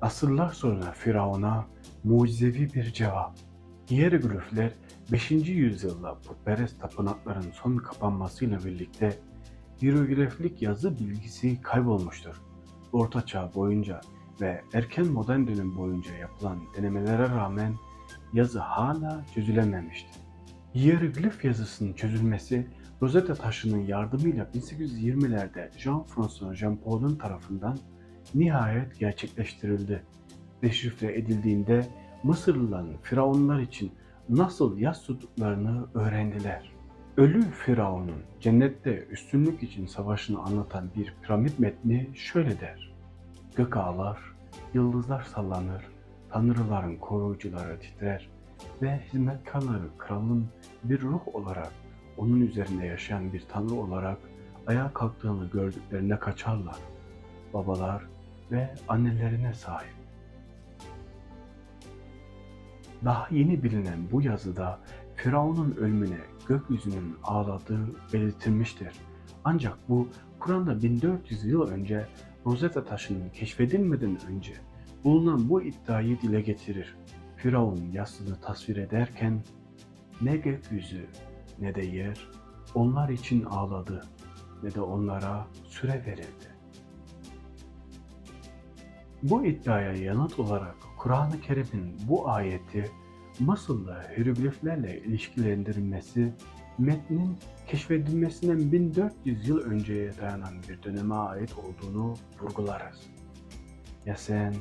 Asırlar sonra Firavun'a mucizevi bir cevap. Hieroglifler 5. yüzyılda putperest tapınakların son kapanmasıyla birlikte hierogliflik yazı bilgisi kaybolmuştur. Orta Çağ boyunca ve erken modern dönem boyunca yapılan denemelere rağmen yazı hala çözülememiştir. Hieroglif yazısının çözülmesi Rosetta taşının yardımıyla 1820'lerde Jean-François Jean Paul'un tarafından nihayet gerçekleştirildi. Deşifre edildiğinde Mısırlıların firavunlar için nasıl yas tuttuklarını öğrendiler. Ölü Firavun'un cennette üstünlük için savaşını anlatan bir piramit metni şöyle der. Gök ağlar, yıldızlar sallanır, tanrıların koruyucuları titrer ve hizmetkarları kralın bir ruh olarak onun üzerinde yaşayan bir tanrı olarak ayağa kalktığını gördüklerine kaçarlar. Babalar ve annelerine sahip. Daha yeni bilinen bu yazıda Firavun'un ölümüne gökyüzünün ağladığı belirtilmiştir. Ancak bu Kur'an'da 1400 yıl önce Rosetta taşının keşfedilmeden önce bulunan bu iddiayı dile getirir. Firavun yasını tasvir ederken ne gökyüzü ne de yer onlar için ağladı ne de onlara süre verildi. Bu iddiaya yanıt olarak Kur'an-ı Kerim'in bu ayeti Mısırlı hierogliflerle ilişkilendirilmesi metnin keşfedilmesinden 1400 yıl önceye dayanan bir döneme ait olduğunu vurgularız. Ya sen